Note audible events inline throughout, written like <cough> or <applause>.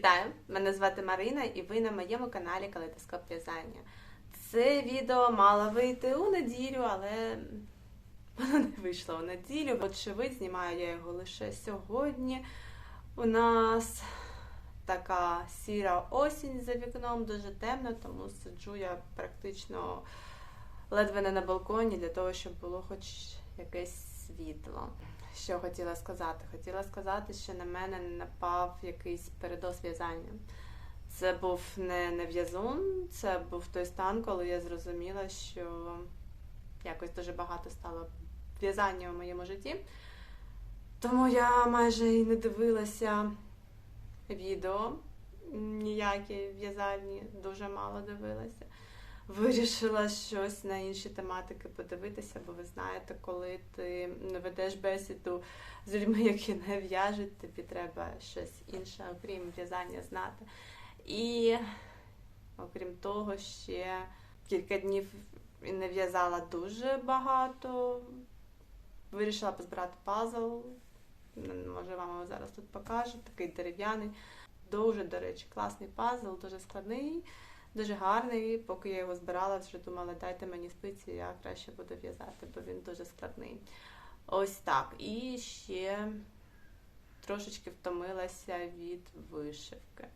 Вітаю! Мене звати Марина і ви на моєму каналі Калейдоскоп В'язання. Це відео мало вийти у неділю, але воно не вийшло у неділю. Очевидь, знімаю я його лише сьогодні. У нас така сіра осінь за вікном, дуже темно, тому сиджу я практично ледве не на балконі для того, щоб було хоч якесь світло. Що хотіла сказати? Хотіла сказати, що на мене напав якийсь передос в'язання. Це був не, не в'язун, це був той стан, коли я зрозуміла, що якось дуже багато стало в'язання у моєму житті. Тому я майже і не дивилася відео ніякі в'язальні, дуже мало дивилася. Вирішила щось на інші тематики подивитися, бо ви знаєте, коли ти ведеш бесіду з людьми, які не в'яжуть, тобі треба щось інше, окрім в'язання, знати. І окрім того, ще кілька днів не в'язала дуже багато. Вирішила позбирати пазл. Може, вам його зараз тут покажу. Такий дерев'яний. Дуже, до речі, класний пазл, дуже складний. Дуже гарний, поки я його збирала, вже думала, дайте мені спиці, я краще буду в'язати, бо він дуже складний. Ось так. І ще трошечки втомилася від вишивки.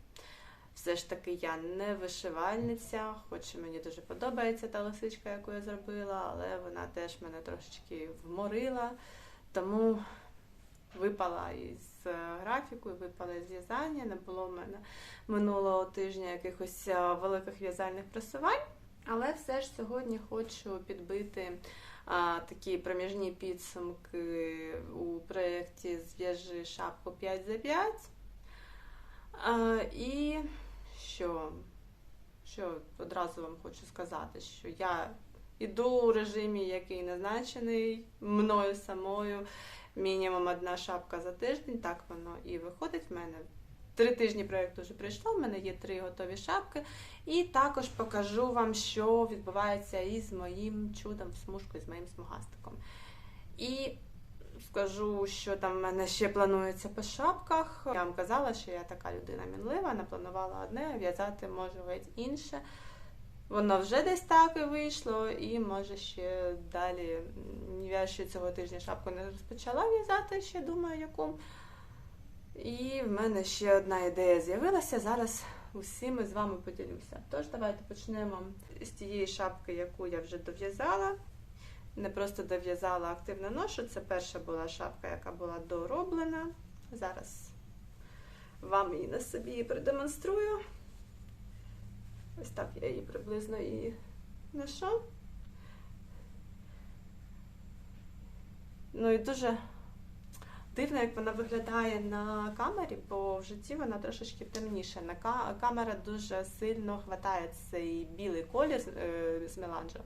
Все ж таки, я не вишивальниця, хоч мені дуже подобається та лисичка, яку я зробила, але вона теж мене трошечки вморила. Тому випала із графіку, випала із в'язання. Не було в мене минулого тижня якихось великих в'язальних просувань. Але все ж сьогодні хочу підбити а, такі проміжні підсумки у проєкті Зв'яжи шапку 5 за 5. А, і що, що одразу вам хочу сказати, що я іду у режимі, який назначений мною самою мінімум одна шапка за тиждень. Так воно і виходить. В мене три тижні проєкту вже пройшло, в мене є три готові шапки. І також покажу вам, що відбувається із моїм чудом смужкою, з моїм смугастиком. І скажу, що там в мене ще планується по шапках. Я вам казала, що я така людина мінлива, напланувала одне, в'язати можу геть інше. Воно вже десь так і вийшло, і може ще далі я ще цього тижня шапку не розпочала в'язати, ще думаю, яку. І в мене ще одна ідея з'явилася. Зараз усіми з вами поділюся. Тож, давайте почнемо з тієї шапки, яку я вже дов'язала. Не просто дов'язала активно ношу. Це перша була шапка, яка була дороблена. Зараз вам її на собі продемонструю. Ось так я її приблизно і ношу. Ну і дуже дивно, як вона виглядає на камері, бо в житті вона трошечки темніша. Камера дуже сильно хватає цей білий колір з, е, меланжу.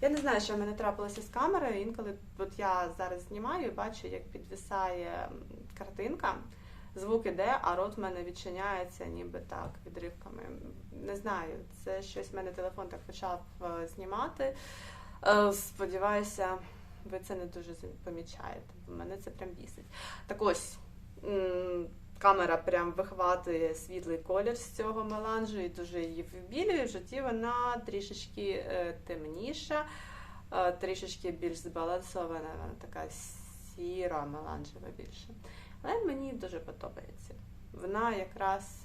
Я не знаю, що в мене трапилося з камерою. Інколи от я зараз знімаю і бачу, як підвисає картинка звук іде, а рот в мене відчиняється, ніби так, відривками. Не знаю, це щось в мене телефон так почав е, знімати. Е, сподіваюся, ви це не дуже помічаєте, бо мене це прям бісить. Так ось. Камера прям вихватує світлий колір з цього меланжу і дуже її вбілює. В житті вона трішечки е, темніша, трішечки більш збалансована, вона така сіра, меланжева більше. Але мені дуже подобається. Вона якраз,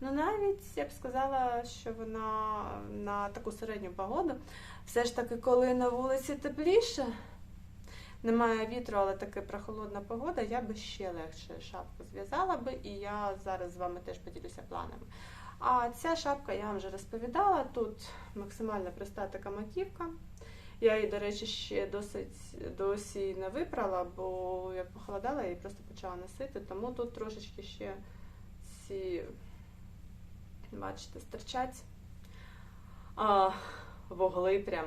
ну навіть я б сказала, що вона на таку середню погоду. Все ж таки, коли на вулиці тепліше, немає вітру, але таки прохолодна погода, я би ще легше шапку зв'язала би, і я зараз з вами теж поділюся планами. А ця шапка я вам вже розповідала. Тут максимально проста така маківка. Я її, до речі, ще досить досі не випрала, бо як похолодала, я її просто почала носити, тому тут трошечки ще ці, бачите, стирчать а, вугли прям.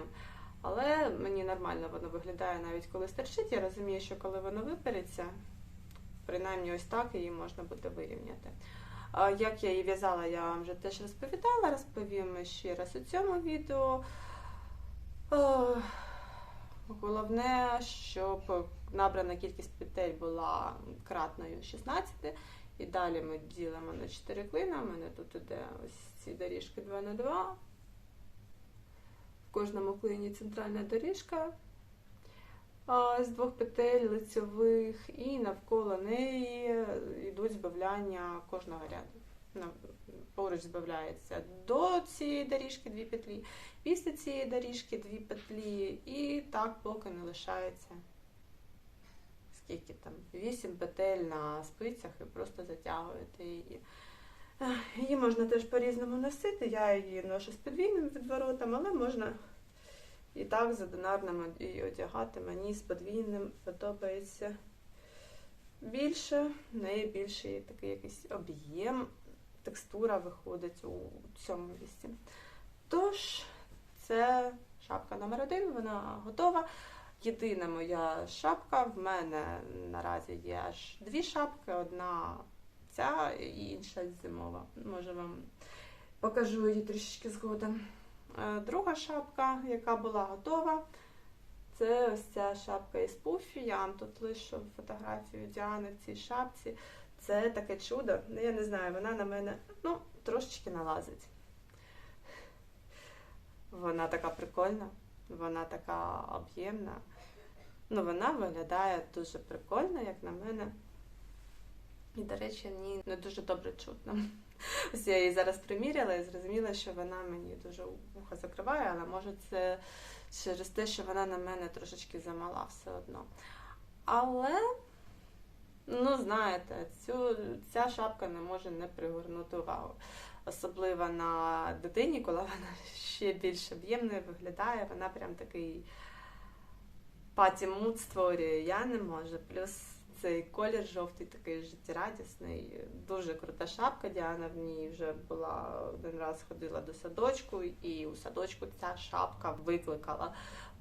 Але мені нормально воно виглядає навіть коли стирчить. Я розумію, що коли воно випереться, принаймні ось так її можна буде вирівняти. Як я її в'язала, я вам вже теж розповідала, розповім ще раз у цьому відео. Головне, щоб набрана кількість петель була кратною 16. І далі ми ділимо на 4 клина. У мене тут іде ось ці доріжки 2 на 2. В кожному клині центральна доріжка з двох петель лицьових, і навколо неї йдуть збавляння кожного ряду. Поруч збавляється до цієї доріжки дві петлі, після цієї доріжки дві петлі, і так поки не лишається скільки там, вісім петель на спицях і просто затягуєте її. Її можна теж по-різному носити. Я її ношу з подвійним відворотом, але можна і так з одинарним її одягати. Мені з подвійним подобається більше, в неї більший такий якийсь об'єм, текстура виходить у цьому місці. Тож, це шапка номер один, вона готова. Єдина моя шапка. В мене наразі є аж дві шапки: одна ця і інша зимова. Може вам покажу її трішечки згодом. Е, Друга шапка, яка була готова, це ось ця шапка із пуфі. Я вам тут лишу фотографію Діани в цій шапці. Це таке чудо. Ну, Я не знаю, вона на мене ну, трошечки налазить. Вона така прикольна, вона така об'ємна. Ну, вона виглядає дуже прикольно, як на мене. І, до речі, мені не дуже добре чутно. <laughs> Ось я її зараз приміряла і зрозуміла, що вона мені дуже вуха закриває, але може це через те, що вона на мене трошечки замала все одно. Але, ну, знаєте, цю, ця шапка не може не пригорнути увагу. Особливо на дитині, коли <laughs> вона ще більш об'ємною виглядає, вона прям такий паті-муд створює. Я не можу. Плюс цей колір жовтий, такий життєрадісний. Дуже крута шапка. Діана в ній вже була один раз ходила до садочку, і у садочку ця шапка викликала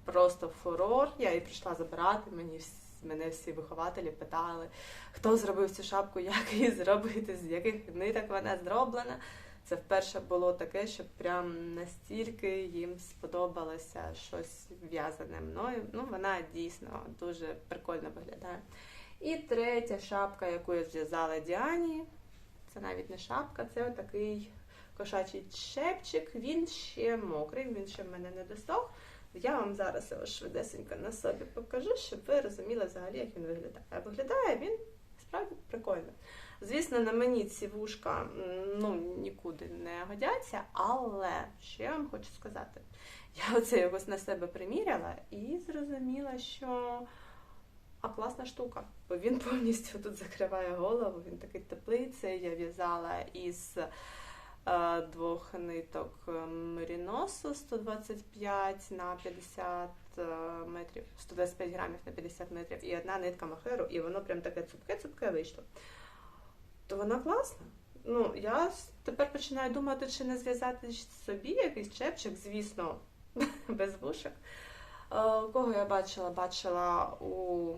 просто фурор. Я її прийшла забирати. Мені всі- мене всі вихователі питали, хто зробив цю шапку, <laughs> як її зробити, з яких ниток вона зроблена. Це вперше було таке, що прям настільки їм сподобалося щось в'язане мною. Ну, вона дійсно дуже прикольно виглядає. І третя шапка, яку я зв'язала Діані, це навіть не шапка, це отакий кошачий чепчик. Він ще мокрий, він ще в мене не досох. Я вам зараз його швидесенько на собі покажу, щоб ви розуміли взагалі, як він виглядає. Виглядає він справді прикольно. Звісно, на мені ці вушка ну, нікуди не годяться, але що я вам хочу сказати? Я оце його на себе приміряла і зрозуміла, що а класна штука, бо він повністю тут закриває голову, він такий теплий. Це я в'язала із двох ниток меріносу 125 на 50 е, метрів, 125 грамів на 50 метрів, і одна нитка махеру, і воно прям таке цупке-цупке вийшло. То вона класна. Ну, я тепер починаю думати, чи не зв'язати собі якийсь чепчик, звісно, <laughs> без вушок. Е, кого я бачила? Бачила у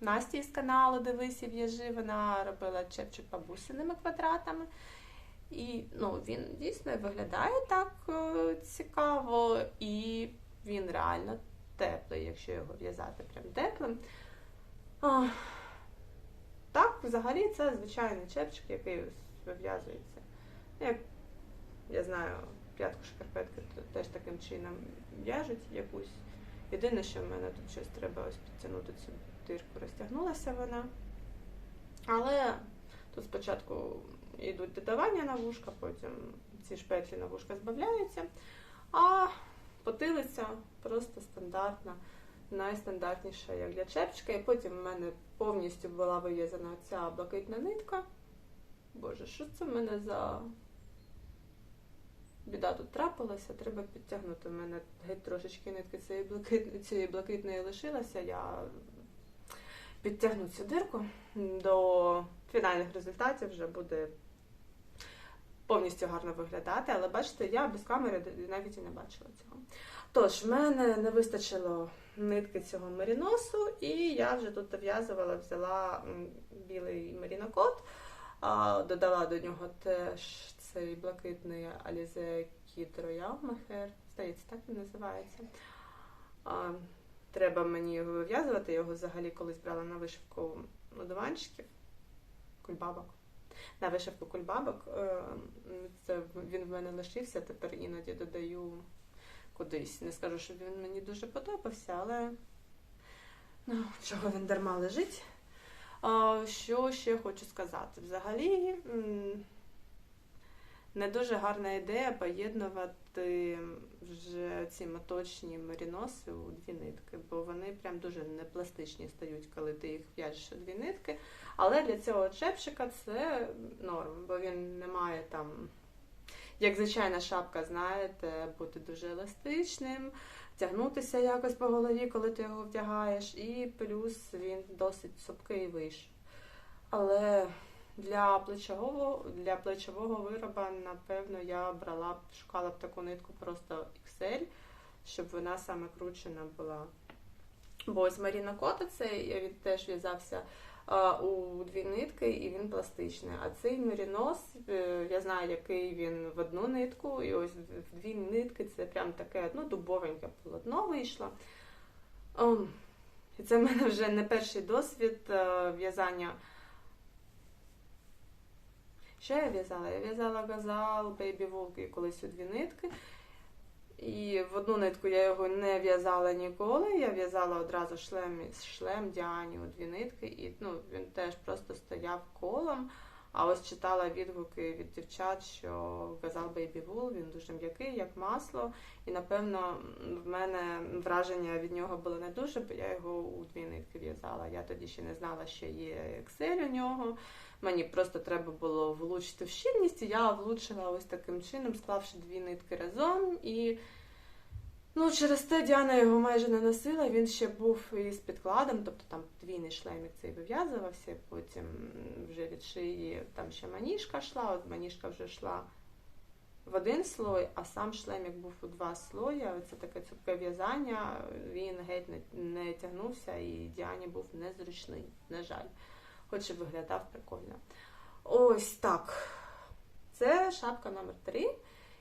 Насті з каналу Дивись і в'яжи, вона робила чепчик бабусиними квадратами. І ну, він дійсно виглядає так е, цікаво, і він реально теплий, якщо його в'язати прям теплим. Так, взагалі, це звичайний чепчик, який вив'язується. Як я знаю, п'ятку шкарпетки теж таким чином в'яжуть якусь. Єдине, що в мене тут щось треба ось підтягнути цю дирку, розтягнулася вона. Але тут спочатку йдуть додавання на вушка, потім ці шпетлі на вушка збавляються, а потилиця просто стандартна, найстандартніша, як для чепчика. І потім в мене повністю була вив'язана ця блакитна нитка. Боже, що це в мене за біда тут трапилася? Треба підтягнути. У мене геть трошечки нитки цієї блакитної, цієї блакитної лишилася. Я підтягну цю дирку до фінальних результатів вже буде повністю гарно виглядати, але бачите, я без камери навіть і не бачила цього. Тож, в мене не вистачило нитки цього меріносу, і я вже тут дов'язувала, взяла білий мерінокот, додала до нього теж цей блакитний Alize Kid Royal Мехер, здається, так він називається. Треба мені його вив'язувати. Його взагалі колись брала на вишивку одуванчиків, кульбабок. На вишивку кульбабок. Е, Це він в мене лишився, тепер іноді додаю кудись. Не скажу, що він мені дуже подобався, але ну, чого він дарма лежить. Що ще хочу сказати? Взагалі не дуже гарна ідея поєднувати вже ці моточні меріноси у дві нитки, бо вони прям дуже непластичні стають, коли ти їх в'яжеш у дві нитки. Але для цього чепчика це норм, бо він не має там, як звичайна шапка, знаєте, бути дуже еластичним, тягнутися якось по голові, коли ти його вдягаєш, і плюс він досить цупкий вийшов. Але для плечового, для плечового вироба, напевно, я брала б, шукала б таку нитку просто XL, щоб вона саме кручена була. Бо ось Маріна Кота, цей він теж в'язався у дві нитки, і він пластичний. А цей мерінос, е, я знаю, який він в одну нитку, і ось в дві нитки це прям таке ну, дубовеньке полотно вийшло. І це в мене вже не перший досвід е, в'язання. Що я в'язала? Я в'язала газал, бейбі волки колись у дві нитки. І в одну нитку я його не в'язала ніколи. Я в'язала одразу шлем, шлем Діані у дві нитки, і ну, він теж просто стояв колом. А ось читала відгуки від дівчат, що газал Baby Wool, він дуже м'який, як масло. І напевно в мене враження від нього було не дуже, бо я його у дві нитки в'язала. Я тоді ще не знала, що є Excel у нього. Мені просто треба було влучити в щільність, і я влучила ось таким чином, склавши дві нитки разом. І ну, через те Діана його майже не носила. Він ще був із підкладом, тобто там подвійний шлемік цей вив'язувався, потім вже від шиї там ще маніжка йшла, от маніжка вже йшла в один слой, а сам шлемік був у два слої. Це таке цупке в'язання, він геть не, не тягнувся, і Діані був незручний, на жаль хоч і виглядав прикольно. Ось так. Це шапка номер 3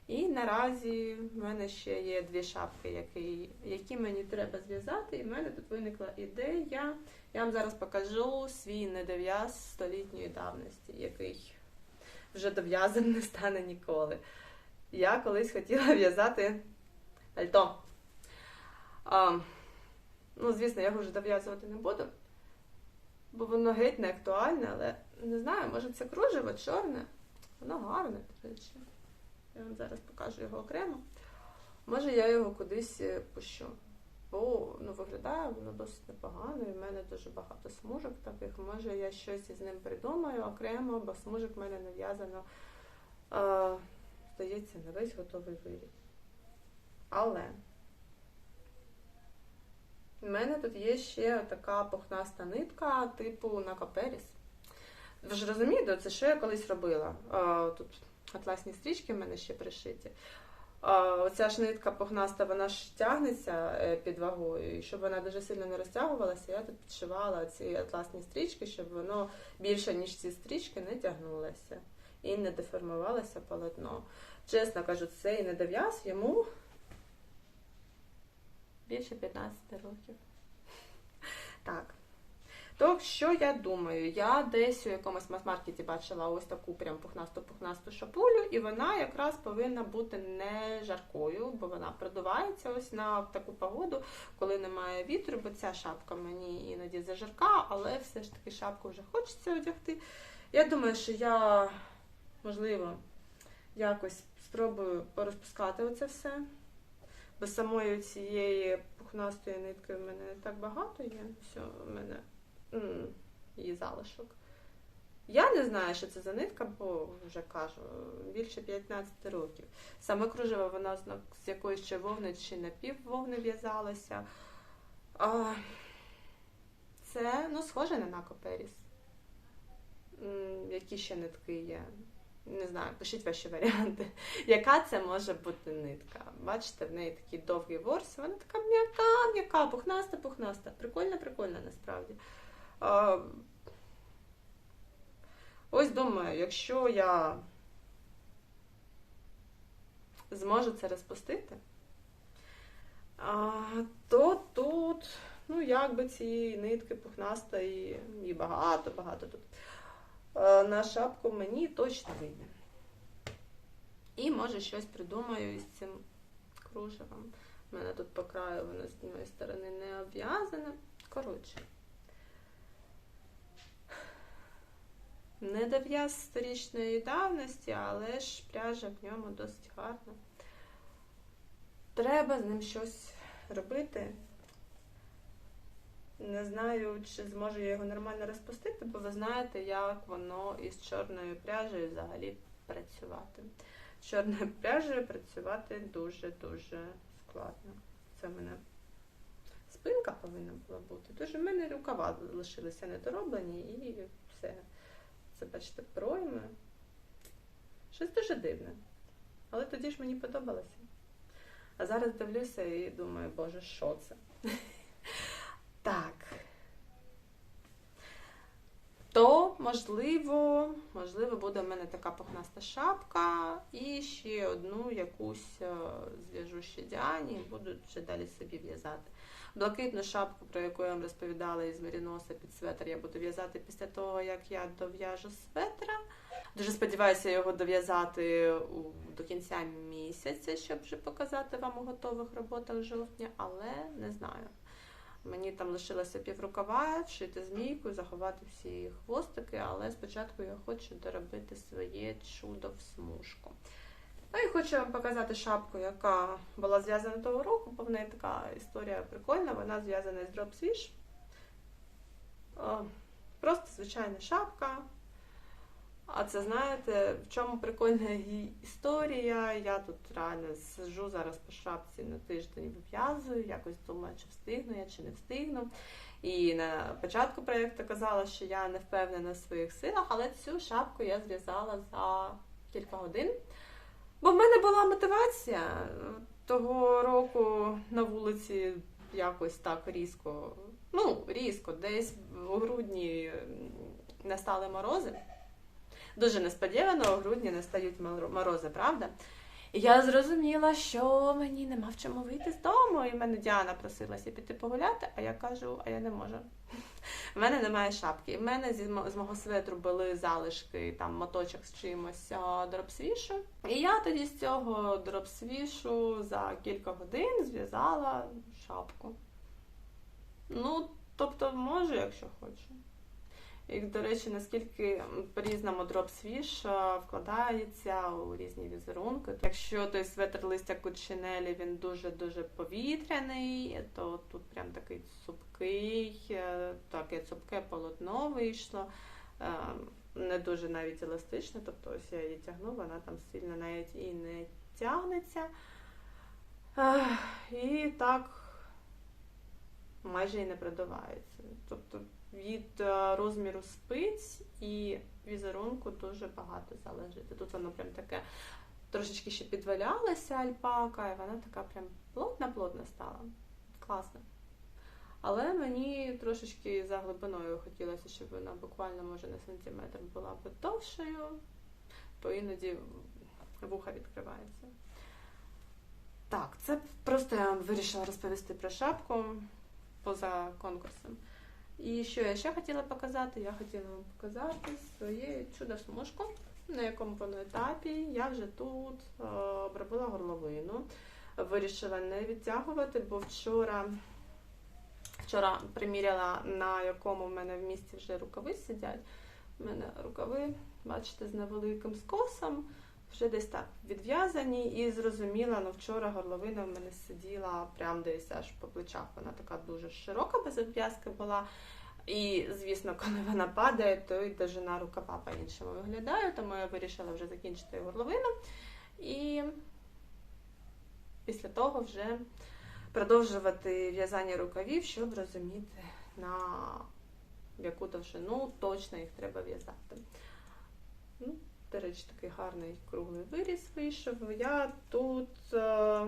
І наразі в мене ще є дві шапки, які які мені треба зв'язати. І в мене тут виникла ідея. Я вам зараз покажу свій недов'яз столітньої давності, який вже дов'язаним не стане ніколи. Я колись хотіла в'язати альто. А, Ну, звісно, я його вже дов'язувати не буду бо воно геть не актуальне, але не знаю, може це кружево чорне. Воно гарне, до речі. Я вам зараз покажу його окремо. Може я його кудись е, пущу. Бо ну, виглядає воно досить непогано, і в мене дуже багато смужок таких. Може я щось із ним придумаю окремо, бо смужок в мене нав'язано, е, здається, на весь готовий виріб. Але у мене тут є ще така пухнаста нитка, типу накоперіс. Ви ж розумієте, це що я колись робила? Тут атласні стрічки в мене ще пришиті. Оця ж нитка пухнаста, вона ж тягнеться е, під вагою. І щоб вона дуже сильно не розтягувалася, я тут підшивала ці атласні стрічки, щоб воно більше, ніж ці стрічки, не тягнулося і не деформувалося полотно. Чесно кажу, цей недов'яз йому більше 15 років. <laughs> Так. То, що я думаю, я десь у якомусь мас-маркеті бачила ось таку прям пухнасту-пухнасту шапулю, і вона якраз повинна бути не жаркою, бо вона продувається ось на таку погоду, коли немає вітру, бо ця шапка мені іноді зажарка, але все ж таки шапку вже хочеться одягти. Я думаю, що я, можливо, якось спробую порозпускати оце все. Бо самої цієї пухнастої нитки в мене не так багато є. Все, в мене м, її залишок. Я не знаю, що це за нитка, бо вже кажу, більше 15 років. Саме кружева вона з якоїсь ще вовни чи напіввовни в'язалася. Це ну, схоже на накоперіс. Які ще нитки є? Не знаю, пишіть ваші варіанти. <laughs> Яка це може бути нитка? Бачите, в неї такий довгий ворс, вона така м'яка, м'яка, пухнаста, пухнаста. Прикольна, прикольна насправді. А, Ось думаю, якщо я зможу це розпустити, а, то тут як би цієї нитки пухнастої і багато-багато тут. Е, На шапку мені точно вийде. І може щось придумаю із цим кружевом. У мене тут по краю воно з однієї сторони не обв'язане. Коротше. Не дов'яз сторічної давності, але ж пряжа в ньому досить гарна. Треба з ним щось робити. Не знаю, чи зможу я його нормально розпустити, бо ви знаєте, як воно із чорною пряжею взагалі працювати. З чорною пряжею працювати дуже-дуже складно. Це в мене спинка повинна була бути. Тож у мене рукава лишилися недороблені і все. Це, бачите, пройми. Щось дуже дивне. Але тоді ж мені подобалося. А зараз дивлюся і думаю, боже, що це? <laughs> Так. То, можливо, можливо, буде в мене така пухнаста шапка і ще одну якусь е, зв'яжу ще Діані і буду вже далі собі в'язати. Блакитну шапку, про яку я вам розповідала із меріноса під светр, я буду в'язати після того, як я дов'яжу светра. Дуже сподіваюся його дов'язати до кінця місяця, щоб вже показати вам у готових роботах жовтня, але не знаю. Мені там лишилося піврукава, вшити змійку, заховати всі хвостики, але спочатку я хочу доробити своє чудо в смужку. Ну і хочу вам показати шапку, яка була зв'язана того року, бо в неї така історія прикольна. Вона зв'язана з Swish. Просто звичайна шапка. А це знаєте, в чому прикольна її історія? Я тут реально сижу зараз по шапці на тиждень вив'язую, якось думаю, чи встигну я, чи не встигну. І на початку проєкту казала, що я не впевнена в своїх силах, але цю шапку я зв'язала за кілька годин. Бо в мене була мотивація. Того року на вулиці якось так різко, ну, різко, десь у грудні настали морози. Дуже несподівано у грудні настають морози, правда? І я зрозуміла, що мені нема в чому вийти з дому. І в мене Діана просилася піти погуляти, а я кажу, а я не можу. <laughs> В мене немає шапки. В мене з мого светру були залишки, там моточок з чимось дропсвішу. І я тоді з цього дропсвішу за кілька годин зв'язала шапку. Ну, тобто, можу, якщо хочу. І, до речі, наскільки по-різному дропсвіш вкладається у різні візерунки. Якщо той светр листя кучинелі він дуже-дуже повітряний, то тут прям такий цупкий, е, таке цупке полотно вийшло. Е, Не дуже навіть еластично, тобто ось я її тягну, вона там сильно навіть і не тягнеться. І так майже і не продувається. Тобто від е, розміру спиць і візерунку дуже багато залежить. Тут воно прям таке трошечки ще підвалялася альпака, і вона така прям плотна-плотна стала. Класно. Але мені трошечки за глибиною хотілося, щоб вона буквально може на сантиметр була б довшою, то іноді вуха відкривається. Так, це просто я вирішила розповісти про шапку поза конкурсом. І що я ще хотіла показати? Я хотіла вам показати своє чудо-смужку, на якому воно етапі. Я вже тут е, обробила горловину. Вирішила не відтягувати, бо вчора, вчора приміряла, на якому в мене в місці вже рукави сидять. У мене рукави, бачите, з невеликим скосом, вже десь так відв'язані, і зрозуміла, ну вчора горловина в мене сиділа прям десь аж по плечах. Вона така дуже широка без обв'язки була. І, звісно, коли вона падає, то і довжина рукава по-іншому виглядає, тому я вирішила вже закінчити горловину. І після того вже продовжувати в'язання рукавів, щоб розуміти, на яку довжину точно їх треба в'язати. Ну, до речі, такий гарний круглий виріз вийшов. Я тут е,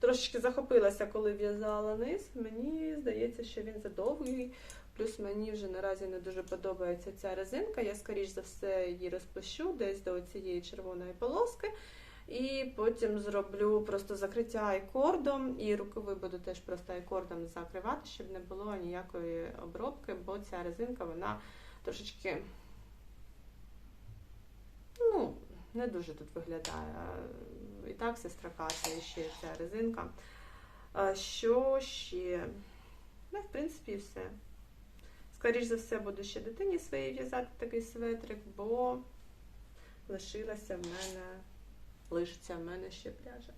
трошечки захопилася, коли в'язала низ. Мені здається, що він задовгий. Плюс мені вже наразі не дуже подобається ця резинка. Я, скоріш за все, її розпущу десь до цієї червоної полоски. І потім зроблю просто закриття айкордом, і рукави буду теж просто айкордом закривати, щоб не було ніякої обробки, бо ця резинка вона трошечки ну, не дуже тут виглядає. І так все стракаться, і ще ця резинка. Що ще? Ну, в принципі, все. Скоріше за все, буду ще дитині своїй в'язати такий светрик, бо лишилася в мене, лишиться в мене ще пряжа.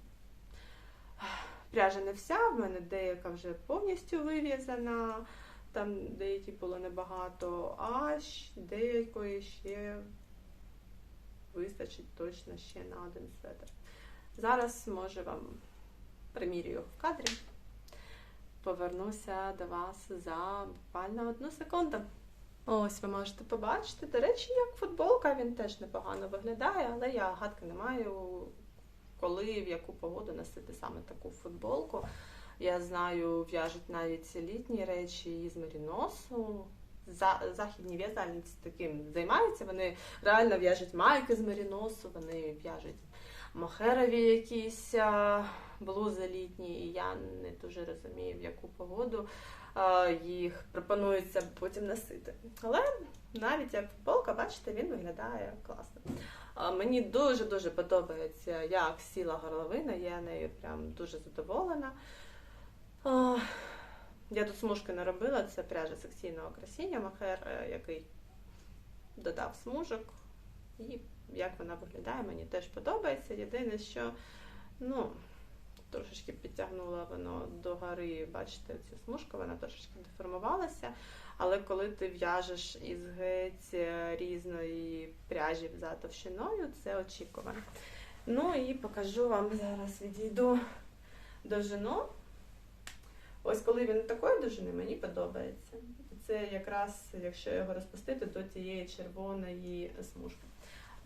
Пряжа не вся, в мене деяка вже повністю вив'язана, там деякі було небагато, а деякої ще вистачить точно ще на один светр. Зараз, може, вам примірюю в кадрі. Повернуся до вас за буквально одну секунду. Ось ви можете побачити. До речі, як футболка, він теж непогано виглядає, але я гадки не маю, коли в яку погоду носити саме таку футболку. Я знаю, в'яжуть навіть літні речі із меріносу. За, західні в'язальниці таким займаються. Вони реально в'яжуть майки з меріносу, вони в'яжуть мохерові якісь блузи літні, і я не дуже розумію, в яку погоду їх пропонується потім носити. Але навіть як футболка, бачите, він виглядає класно. Мені дуже-дуже подобається, як сіла горловина, я нею прям дуже задоволена. Я тут смужки не робила, це пряжа секційного красіння махер, е, який додав смужок. І як вона виглядає, мені теж подобається. Єдине, що ну, трошечки підтягнула воно до гори, бачите, цю смужку, вона трошечки деформувалася. Але коли ти в'яжеш із геть е, різної пряжі за товщиною, це очікувано. Ну і покажу вам зараз відійду довжину. Ось коли він такої довжини, мені подобається. Це якраз, якщо його розпустити до тієї червоної смужки.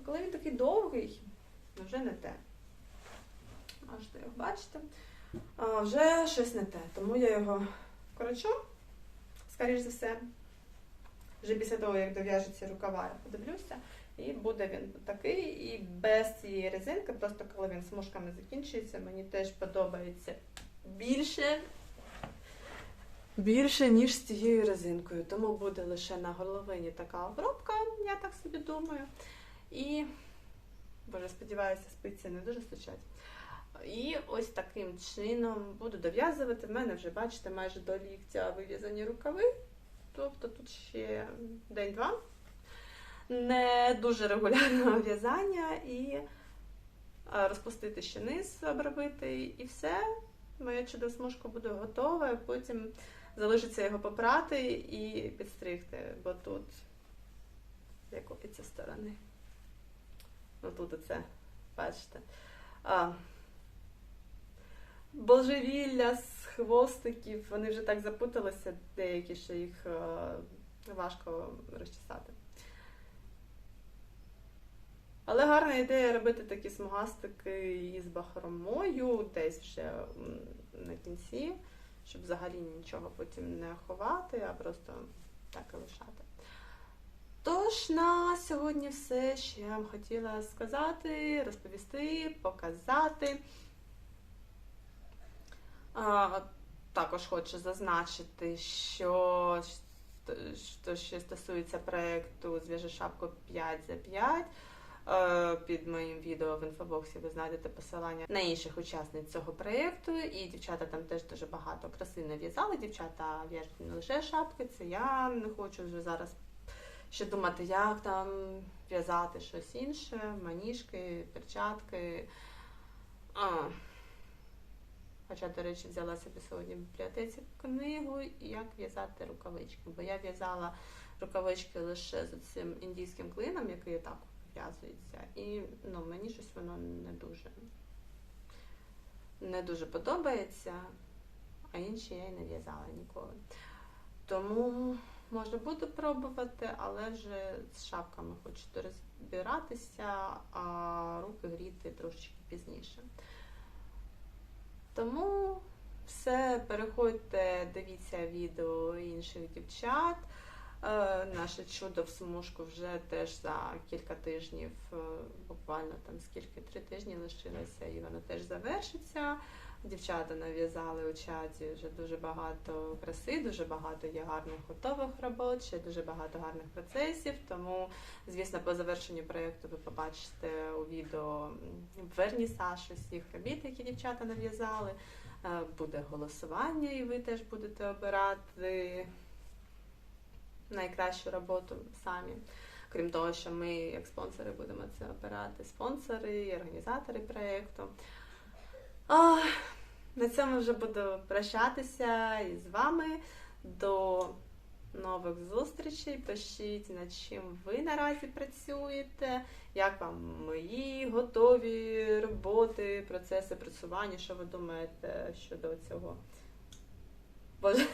А коли він такий довгий, вже не те. Аж то його бачите, а, вже щось не те. Тому я його корочу, скоріш за все. Вже після того, як дов'яжеться рукава, я подивлюся. І буде він такий, і без цієї резинки, просто коли він смужками закінчується, мені теж подобається більше, більше, ніж з цією резинкою. Тому буде лише на горловині така обробка, я так собі думаю. І, боже, сподіваюся, спиці не дуже стучать. І ось таким чином буду дов'язувати. В мене вже, бачите, майже до ліктя вив'язані рукави. Тобто тут ще день-два. Не дуже регулярного <laughs> в'язання і розпустити ще низ, обробити, і все. Моя чудо-смужка буде готова, потім залишиться його попрати і підстригти, бо тут якої це сторони. Ну тут оце, бачите. А, Божевілля з хвостиків, вони вже так запуталися, деякі, що їх важко розчесати. Але гарна ідея робити такі смугастики із бахромою, десь м, на кінці, щоб взагалі нічого потім не ховати, а просто так і лишати. Тож на сьогодні все, що я вам хотіла сказати, розповісти, показати. А, також хочу зазначити, що що, стосується проєкту Зв'яжи шапку 5 за 5. Е, Під моїм відео в інфобоксі ви знайдете посилання на інших учасниць цього проєкту. І дівчата там теж дуже багато краси нав'язали. Дівчата в'яжуть не лише шапки, це я не хочу вже зараз ще думати, як там в'язати щось інше, маніжки, перчатки. А. Хоча, до речі, взяла собі сьогодні в бібліотеці книгу, як в'язати рукавички. Бо я в'язала рукавички лише з цим індійським клином, який так в'язується. І ну, мені щось воно не дуже не дуже подобається, а інші я й не в'язала ніколи. Тому можна буду пробувати, але вже з шапками хочу розбиратися, а руки гріти трошечки пізніше. Тому все, переходьте, дивіться відео інших дівчат. Е, Наше чудо в смужку вже теж за кілька тижнів, е, буквально там скільки три тижні лишилося, і воно теж завершиться. Дівчата нав'язали у чаті вже дуже багато краси, дуже багато є гарних готових робот, ще дуже багато гарних процесів. Тому, звісно, по завершенню проєкту ви побачите у відео вернісаж усіх робіт, які дівчата нав'язали. Е, Буде голосування, і ви теж будете обирати найкращу роботу самі. Крім того, що ми, як спонсори, будемо це обирати, спонсори і організатори проєкту. На цьому вже буду прощатися із вами. До нових зустрічей. Пишіть, над чим ви наразі працюєте, як вам мої готові роботи, процеси працювання, що ви думаєте щодо цього. Боже.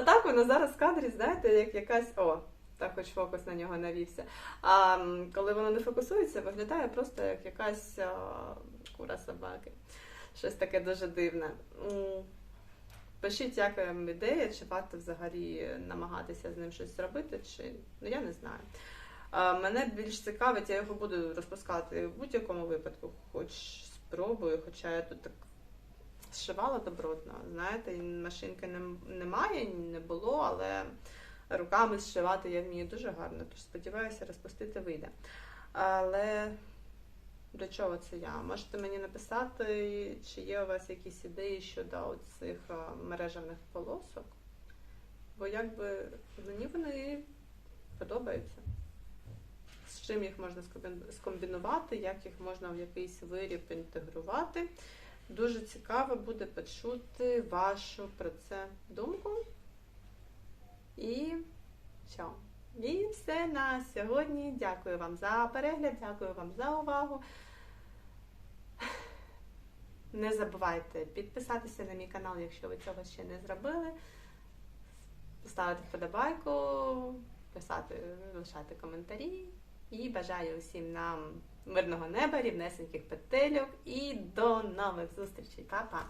Отак воно зараз в кадрі, знаєте, як якась. О, так хоч фокус на нього навівся. А коли воно не фокусується, виглядає просто як якась а, кура собаки. Щось таке дуже дивне. Пишіть, як вам ідея, чи варто взагалі намагатися з ним щось зробити, чи ну я не знаю. Мене більш цікавить, я його буду розпускати в будь-якому випадку, хоч спробую, хоча я тут так зшивала добротно. Знаєте, машинки немає, не було, але руками зшивати я вмію дуже гарно, тож сподіваюся, розпустити вийде. Але до чого це я? Можете мені написати, чи є у вас якісь ідеї щодо цих мережевних полосок? Бо якби мені вони подобаються. З чим їх можна скомбінувати, як їх можна в якийсь виріб інтегрувати. Дуже цікаво буде почути вашу про це думку. І що? І все на сьогодні. Дякую вам за перегляд, дякую вам за увагу. Не забувайте підписатися на мій канал, якщо ви цього ще не зробили. Ставити вподобайку, писати, лишати коментарі. І бажаю усім нам мирного неба, рівнесеньких петельок і до нових зустрічей. Па-па!